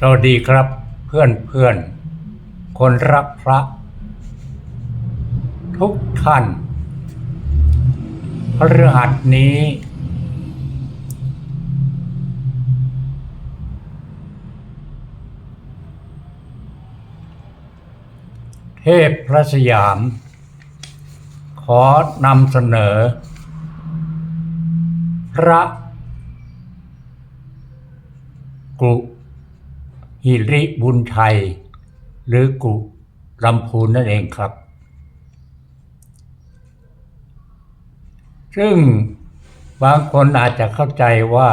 สวัสดีครับเพื่อนเพื่อนคนรักพระ ทุกท่านพฤหัสนี้ เทพพระสยาม ขอนำเสนอ พระกุ หิริบุญชัย หรือกุลำพูนนั่นเองครับ ซึ่งบางคนอาจจะเข้าใจว่า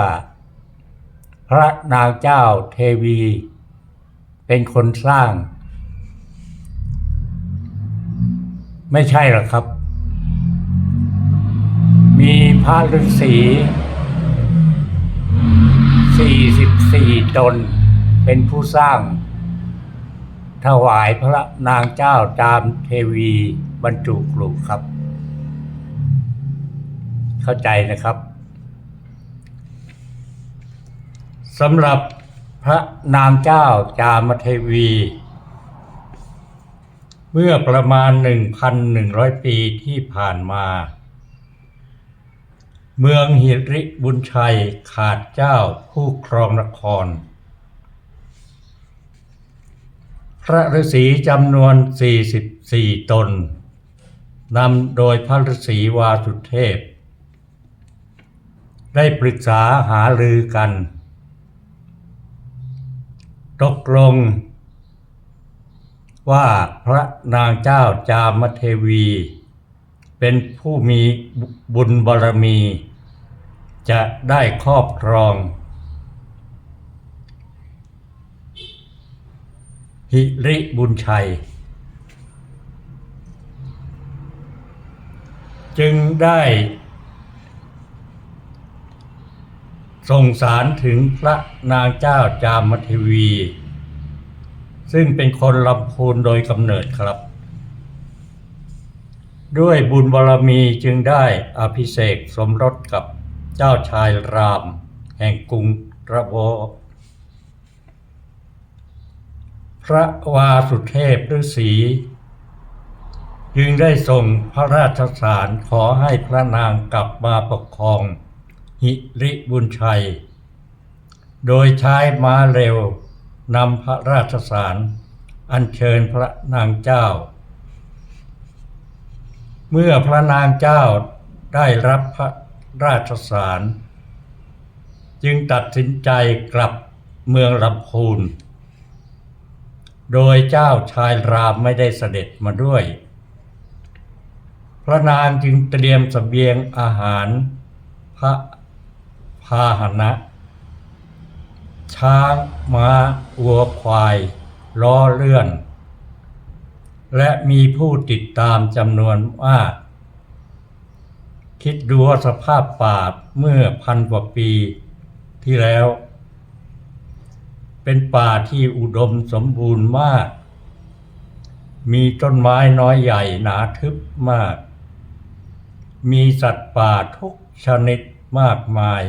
พระนางเจ้าเทวี เป็นคนสร้าง ไม่ใช่หรอกครับ มีพระฤาษี 44 ตน เป็นผู้สร้าง ถวายพระนางเจ้าจามเทวีบรรจุกลุครับ เข้าใจนะครับสำหรับพระนางเจ้าจามเทวี เมื่อประมาณ 1,100 ปีที่ผ่านมา เมืองหิริบุญชัยขาดเจ้าผู้ครองนคร พระฤาษีจำนวน 44 ตน นำโดยพระฤาษีวาสุเทพ ได้ปรึกษาหารือกัน ตกลง ว่าพระนางเจ้าจามเทวี เป็นผู้มีบุญบารมี จะได้ครอบครอง หิริบุญชัย จึงได้ส่งสารถึงพระนางเจ้าจามเทวี ซึ่งเป็นคนลำพูนโดยกำเนิดครับ ด้วยบุญบารมีจึงได้อภิเษกสมรสกับเจ้าชายราม แห่งกรุงระโว พระวาสุเทพฤาษีจึงได้ส่งพระราชสารขอให้พระนางกลับมาปกครอง หิริบุญชัย โดยใช้ม้าเร็วนำพระราชสารอัญเชิญพระนางเจ้า เมื่อพระนางเจ้าได้รับพระราชสาร จึงตัดสินใจกลับเมืองลำพูน โดยเจ้าชายรามไม่ได้เสด็จมาด้วย พระนางจึงเตรียมสเสบียงอาหาร พระพาหนะ ช้างม้าวัวควาย ล้อเลื่อน และมีผู้ติดตามจำนวนมากคิดดูว่าสภาพป่าเมื่อพันกว่าปีที่แล้ว เป็นป่าที่อุดมสมบูรณ์มาก มีต้นไม้น้อยใหญ่หนาทึบมาก มีสัตว์ป่าทุกชนิดมากมาย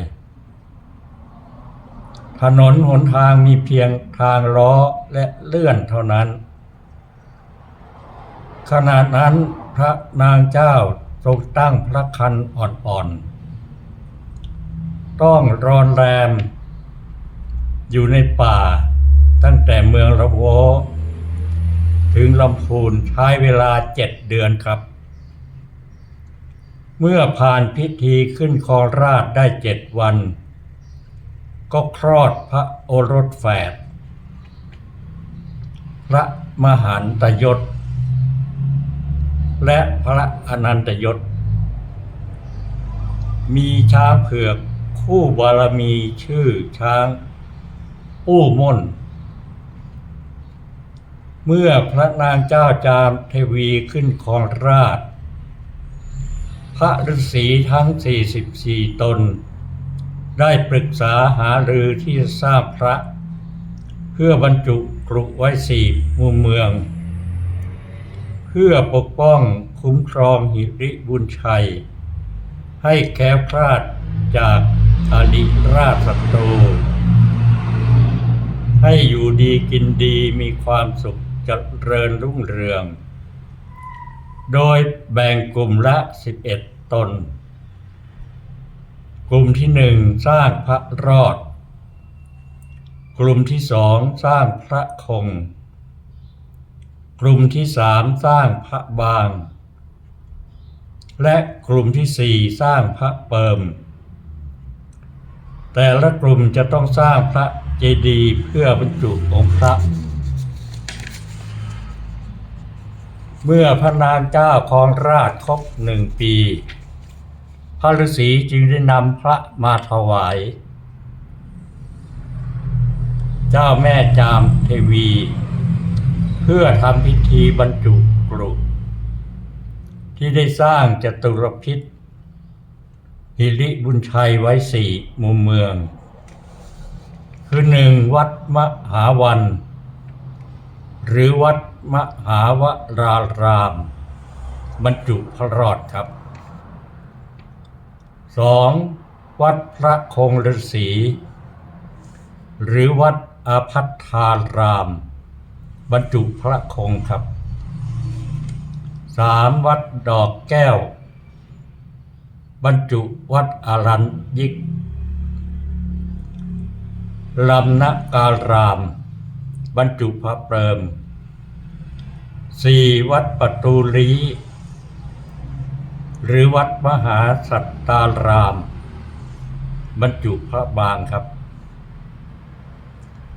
ถนนหนทางมีเพียงทางล้อและเลื่อนเท่านั้น ขณะนั้นพระนางเจ้าทรงตั้งพระคันอ่อนๆ ต้องรอนแรม อยู่ในป่าตั้งแต่เมืองระโวถึงลำพูนใช้เวลาเจ็ดเดือนครับ เมื่อผ่านพิธีขึ้นคอราชได้เจ็ดวัน ก็คลอดพระโอรสแฝดพระมหันตยศ และพระอนันตยศ มีช้างเผือกคู่บารมีชื่อช้าง อู้ม่นเมื่อพระนางเจ้าจามเทวีขึ้นครองราช พระฤาษีทั้ง 44 ตน ได้ปรึกษาหารือที่สร้างพระ เพื่อบรรจุกรุไว้สี่มุมเมือง เพื่อปกป้องคุ้มครองหิริบุญชัย ให้แค้วคลาดจากอริราชศัตรู ให้อยู่ดีกินดีมีความสุขเจริญรุ่งเรือง โดยแบ่งกลุ่มละ 11 ตน กลุ่มที่หนึ่งสร้างพระรอด กลุ่มที่สองสร้างพระคง กลุ่มที่สามสร้างพระบาง และกลุ่มที่สี่สร้างพระเปิม แต่ละกลุ่มจะต้องสร้างพระ ดีย์เพื่อบรรจุองค์พระ เมื่อพระนางเจ้าครองราชครบหนึ่งปี พระฤาษีจึงได้นำพระมาถวาย เจ้าแม่จามเทวี เพื่อทำพิธีบรรจุกรุที่ได้สร้างจตุรพิษหิริบุญชัยไว้สี่มุมเมือง คือหนึ่งวัดมหาวัน หรือวัดมหาวราราม บรรจุพระรอดครับสองวัดพระคงฤาษีหรือวัดอาพัทธาราม บรรจุพระคงครับสามวัดดอกแก้ว บรรจุวัดอารัญยิก ลำนการาม บรรจุพระเปิมสี่วัดประตูลีหรือวัดมหาสัตตาราม บรรจุพระบางครับ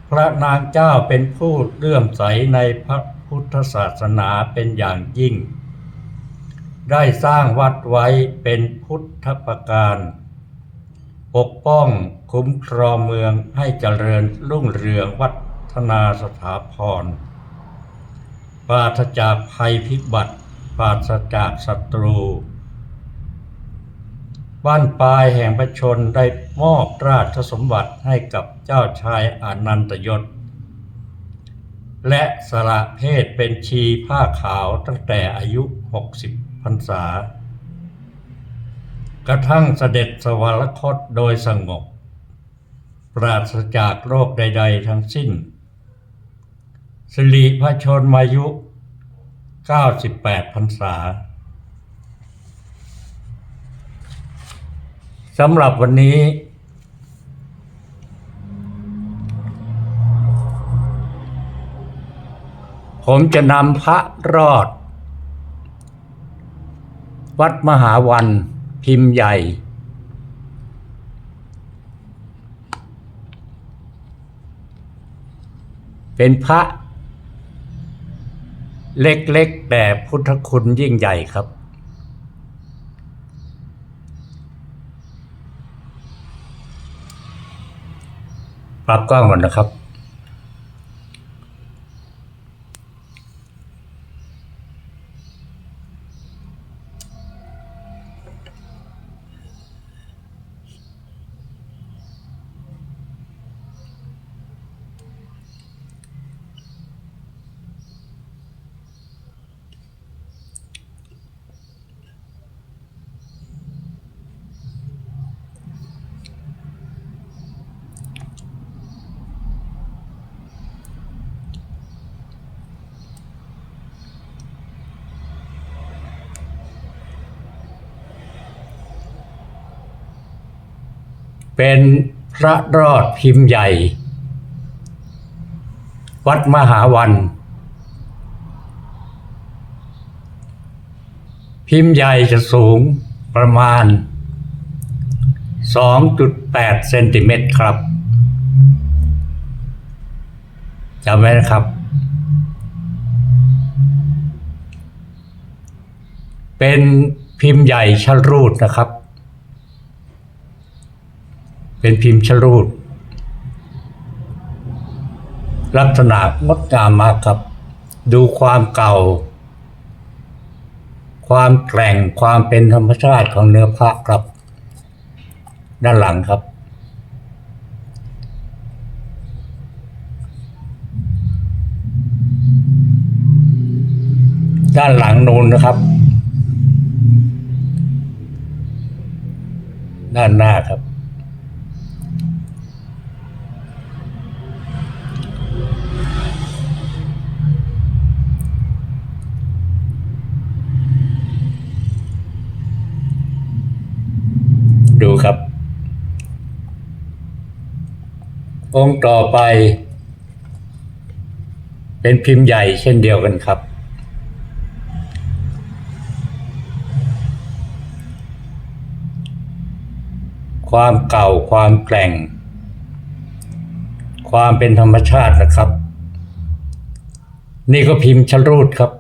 พระนางเจ้าเป็นผู้เลื่อมใสในพระพุทธศาสนาเป็นอย่างยิ่ง ได้สร้างวัดไว้เป็นพุทธประการ ปกป้อง คุ้มครองเมืองให้เจริญรุ่งเรืองวัฒนาสถาพร ปราศจากภัยพิบัติ ปราศจากศัตรู บ้านปลายแห่งพระชนได้มอบราชสมบัติให้กับเจ้าชายอานันตยศ และสละเพศเป็นชีผ้าขาวตั้งแต่อายุ 60พรรษากระทั่งเสด็จสวรรคตโดยสงบ ปราศจากโรคใด ๆ ทั้งสิ้น สิริพระชนมายุ 98พรรษาสำหรับวันนี้ ผมจะนำพระรอด วัดมหาวันพิมพ์ใหญ่ เป็นพระเล็กๆ แต่พุทธคุณยิ่งใหญ่ครับ ปรับกล้องก่อนนะครับ เป็นพระรอดพิมพ์ใหญ่ วัดมหาวัน พิมพ์ใหญ่จะสูงประมาณ 2.8 เซนติเมตรครับจำไว้นะครับ เป็นพิมพ์ใหญ่ชรูดนะครับ เป็นพิมพ์ชรูดลักษณะงดงามมากครับ ดูความเก่า ความแกร่งความเป็นธรรมชาติของเนื้อพระครับ ด้านหลังครับ ด้านหลังนูนนะครับ ด้านหน้าครับ ดูครับ องค์ต่อไป เป็นพิมพ์ใหญ่เช่นเดียวกันครับ ความเก่าความแกร่ง ความเป็นธรรมชาตินะครับ นี่ก็พิมพ์ชรูดครับ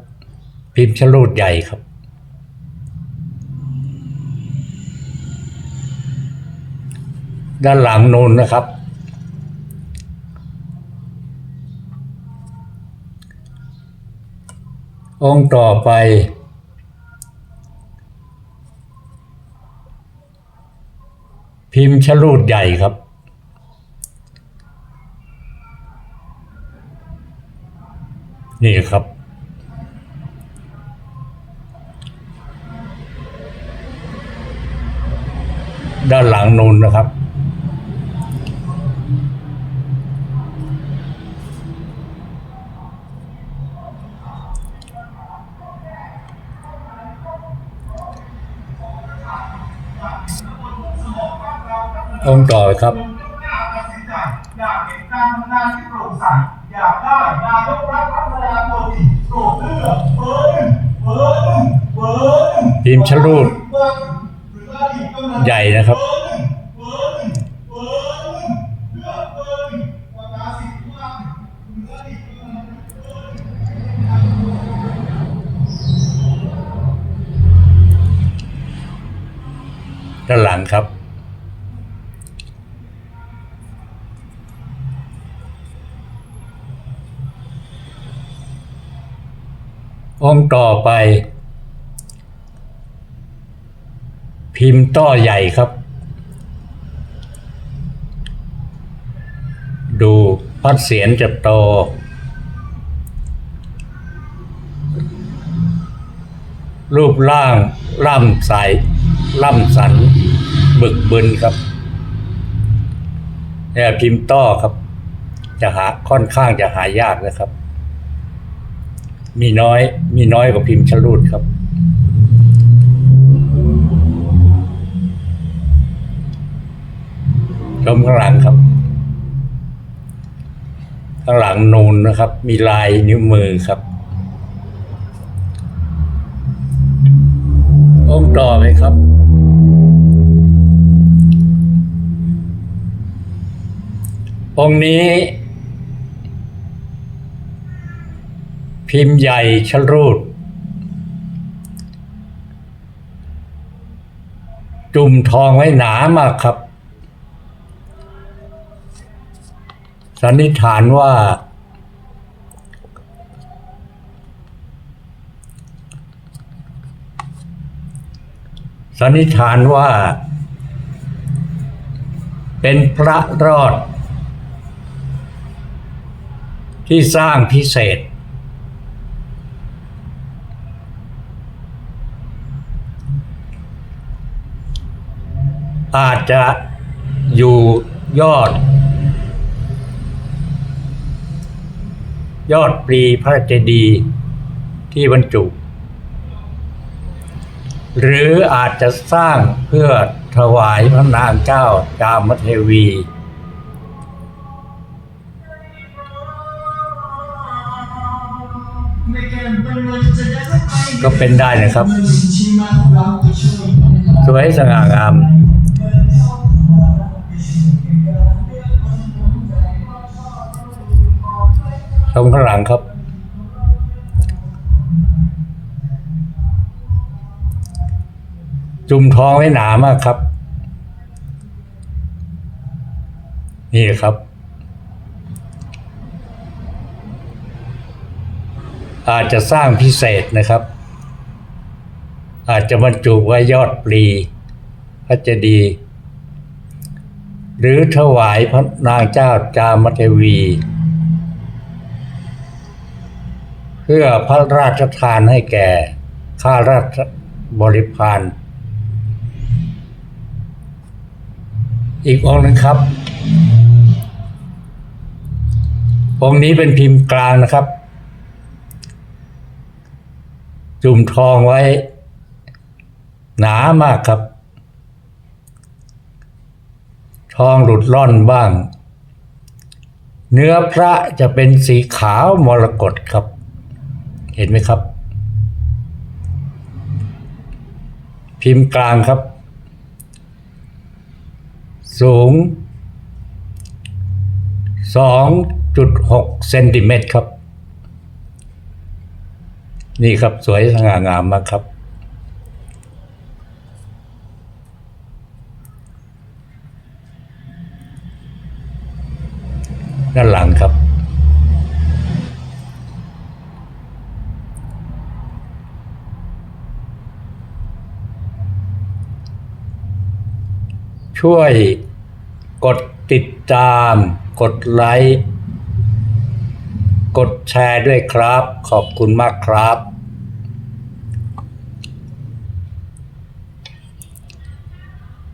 พิมพ์ชรูดใหญ่ครับ ด้านหลังนูนนะครับ องค์ต่อไป พิมพ์ชะรูดใหญ่ครับนี่ครับ ด้านหลังนูนนะครับ อง ค์ต่อครับ อยากเห็นการทำงานที่โปร่งใสอยากได้นายกรัฐพัฒนาตัวจริงโปรดเลือกเบิร์นเบิร์นเบิร์นทีมชลูดใหญ่นะครับ องต่อไป พิมพ์ต้อใหญ่ครับ ดูพัดเสียนจะโตรูปร่างล่ำใสล่ำสัน บึกบึนครับเนี่พิมพ์ต้อครับ จะหาค่อนข้างจะหายากนะครับ มีน้อย มีน้อยกว่าพิมพ์ชลูดครับชมข้างหลังครับ ข้างหลังนูนนะครับ มีลายนิ้วมือครับองต่อไหมครับองนี้ พิมพ์ใหญ่ชะรูด จุ่มทองไว้หนามากครับ สันนิษฐานว่า สันนิษฐานว่า เป็นพระรอด ที่สร้างพิเศษ อาจจะอยู่ยอด ยอดปรีพระเจดีย์ที่บรรจุ หรืออาจจะสร้างเพื่อถวายพระนางเจ้าจามเทวี ก็เป็นได้นะครับ สวยสง่างาม ชมข้างหลังครับ จุ่มทองไว้หนามากครับ นี่ครับอาจจะสร้างพิเศษนะครับ อาจจะบรรจุไว้ยอดปลีพระเจดีย์หรือถวายพระนางเจ้าจามเทวี เพื่อพระราชทานให้แก่ข้าราชบริพารอีกองค์หนึงครับองค์นี้เป็นพิมพ์กลางนะครับ จุ่มทองไว้ หนามากครับ ทองหลุดล่อนบ้าง เนื้อพระจะเป็นสีขาวมรกตครับ เห็นไหมครับ พิมพ์กลางครับ สูง 2.6เซนติเมตรครับ นี่ครับสวยสง่างามมากครับด้านหลังครับ ช่วยกดติดตาม กดไลค์ กดแชร์ด้วยครับ ขอบคุณมากครับ